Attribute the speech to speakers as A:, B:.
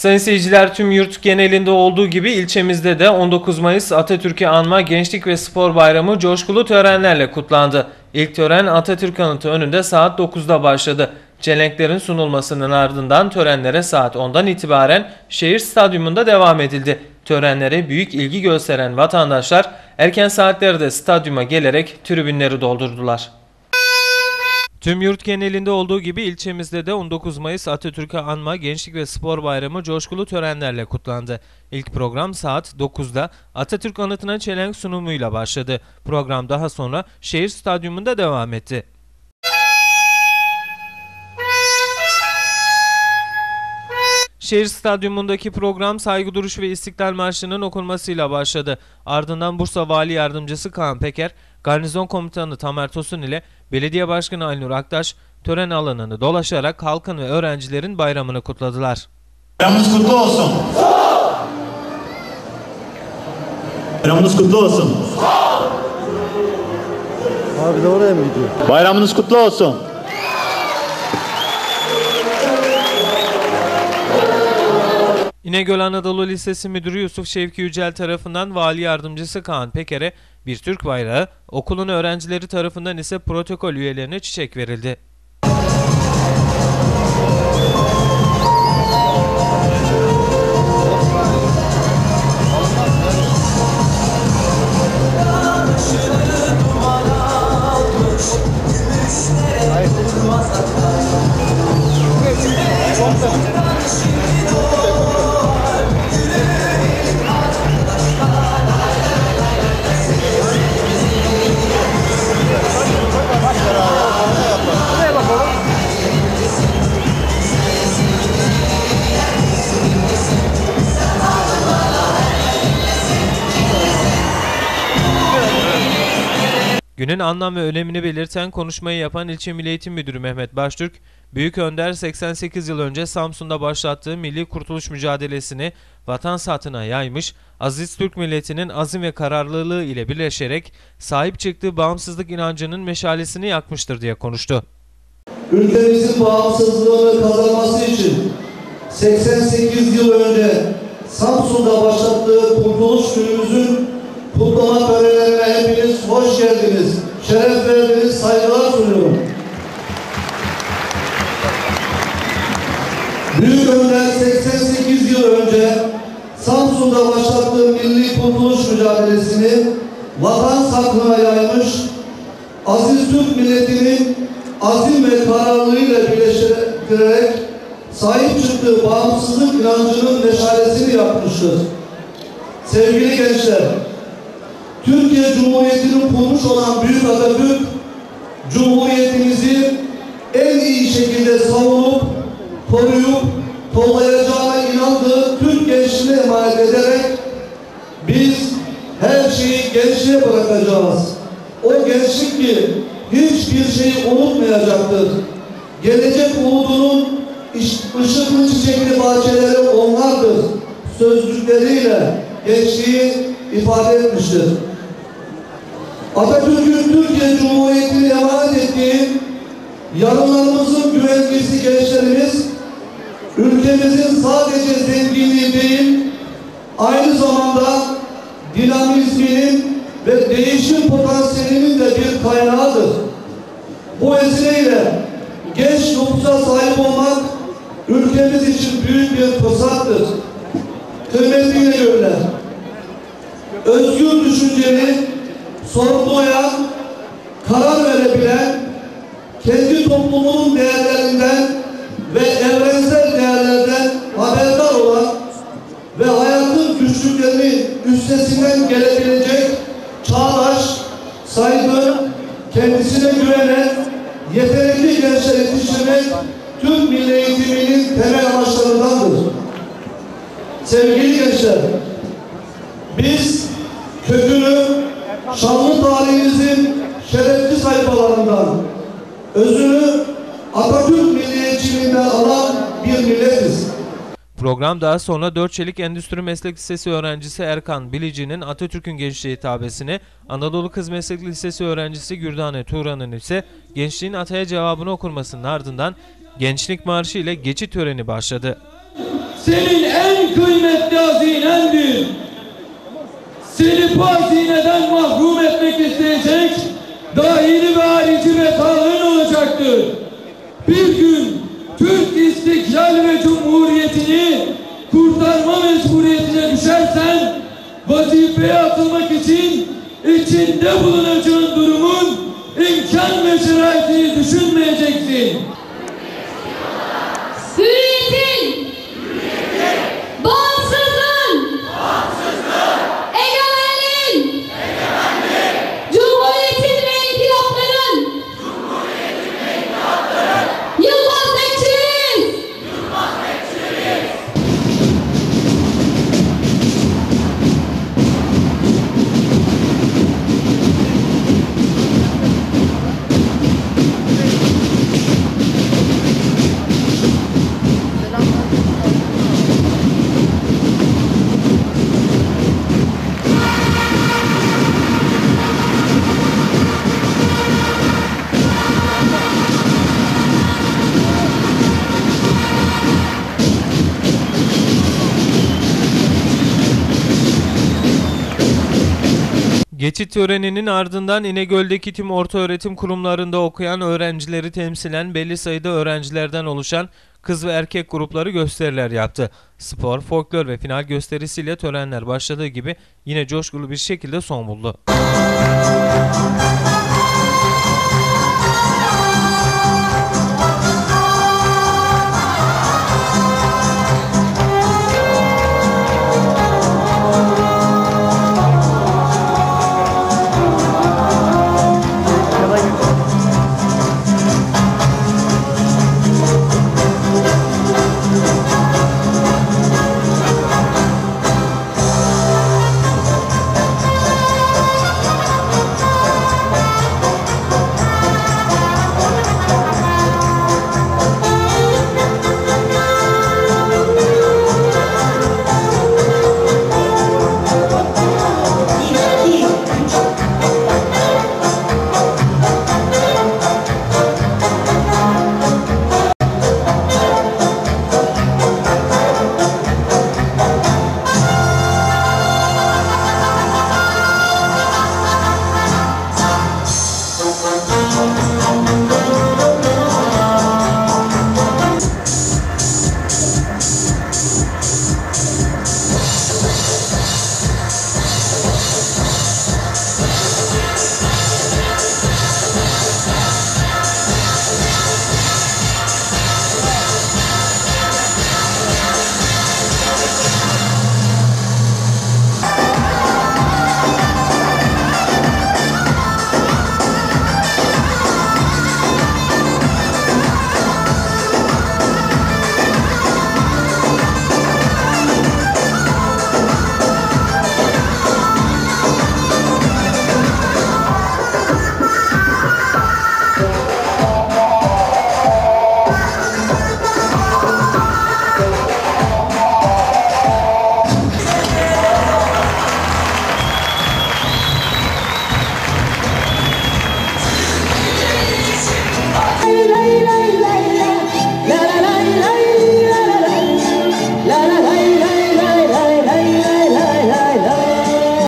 A: Sayın seyirciler tüm yurt genelinde olduğu gibi ilçemizde de 19 Mayıs Atatürk'ü anma Gençlik ve Spor Bayramı coşkulu törenlerle kutlandı. İlk tören Atatürk Anıtı önünde saat 9'da başladı. Çelenklerin sunulmasının ardından törenlere saat 10'dan itibaren şehir stadyumunda devam edildi. Törenlere büyük ilgi gösteren vatandaşlar erken saatlerde stadyuma gelerek tribünleri doldurdular. Tüm yurt genelinde olduğu gibi ilçemizde de 19 Mayıs Atatürk'ü anma Gençlik ve Spor Bayramı coşkulu törenlerle kutlandı. İlk program saat 9'da Atatürk anıtına çelenk sunumuyla başladı. Program daha sonra şehir stadyumunda devam etti. Şehir stadyumundaki program saygı duruş ve istiklal marşının okunmasıyla başladı. Ardından Bursa Vali Yardımcısı Kaan Peker, Garnizon Komutanı Tamer Tosun ile Belediye Başkanı Aynur Aktaş tören alanını dolaşarak halkın ve öğrencilerin bayramını kutladılar.
B: Bayramınız kutlu olsun. Bayramınız kutlu olsun.
C: Abi de oraya mı gidiyor?
B: Bayramınız kutlu olsun.
A: İnegöl Anadolu Lisesi Müdürü Yusuf Şevki Yücel tarafından Vali Yardımcısı Kaan Peker'e bir Türk bayrağı, okulun öğrencileri tarafından ise protokol üyelerine çiçek verildi. Günün anlam ve önemini belirten konuşmayı yapan İlçe Milli Eğitim Müdürü Mehmet Baştürk, Büyük Önder 88 yıl önce Samsun'da başlattığı milli kurtuluş mücadelesini vatan saatine yaymış, aziz Türk milletinin azim ve kararlılığı ile birleşerek sahip çıktığı bağımsızlık inancının meşalesini yakmıştır diye konuştu.
D: ülkemizin bağımsızlığını kazanması için 88 yıl önce Samsun'da başlattığı kurtuluş günümüzün kutlama törenlerine hepiniz hoş geldiniz, şeref verdiniz, saygılar sunuyorum. Büyük Önder 88 yıl önce Samsun'da başlattığı milli kurtuluş mücadelesini vatan saklığına yaymış, aziz Türk milletinin azim ve kararlılığıyla birleştirerek sahip çıktığı bağımsızlık inancının meşalesini yapmıştır. Sevgili gençler, Türkiye Cumhuriyeti'nin kurmuş olan Büyük Atatürk, Cumhuriyetimizi en iyi şekilde savunup, koruyup, kollayacağına inandığı Türk gençliğine emanet ederek biz her şeyi gençliğe bırakacağız. O gençlik ki hiçbir şeyi unutmayacaktır. Gelecek umudunun ışıklı çiçekli bahçeleri onlardır. Sözcükleriyle gençliği ifade etmiştir. Atatürk'ün Türkiye Cumhuriyeti'ni emanet ettiği yarınlarımızın güvencesi gençlerimiz ülkemizin sadece zenginliği değil aynı zamanda dinamizminin ve değişim potansiyelinin de bir kaynağıdır. Bu vesileyle genç nüfusa sahip olmak ülkemiz için büyük bir fırsattır. Kıymetli İnegöller, özgür düşünceli, sorgulayan, karar verebilen, kendi toplumunun değerlerinden ve evrensel değerlerden haberdar olan ve hayatın güçlüklerini üstesinden gelebilecek çağdaş, saygı, kendisine güvenen, yetenekli gençler yetiştirmek Türk Milli Eğitimi'nin temel amaçlarındandır. Sevgili gençler, biz şanlı tarihimizin şerefli sayfalarından, özünü Atatürk milliyetçiliğinden alan bir milletiz.
A: Program daha sonra Dört Çelik Endüstri Meslek Lisesi öğrencisi Erkan Bilici'nin Atatürk'ün gençliği hitabesini, Anadolu Kız Meslek Lisesi öğrencisi Gürdane Turan'ın ise gençliğin ataya cevabını okunmasının ardından Gençlik Marşı ile geçit töreni başladı.
D: Senin
E: en kıymetli hazinendir. Seni bu mahrum etmek isteyecek dahili ve harici metaların olacaktır. Bir gün Türk İstiklal ve Cumhuriyeti'ni kurtarma mecburiyetine düşersen vazifeye atılmak için içinde bulunacağın durumun imkan ve şeraitini düşünmeyeceksin.
A: Geçit töreninin ardından İnegöl'deki tüm ortaöğretim kurumlarında okuyan öğrencileri temsilen belli sayıda öğrencilerden oluşan kız ve erkek grupları gösteriler yaptı. Spor, folklor ve final gösterisiyle törenler başladığı gibi yine coşkulu bir şekilde son buldu.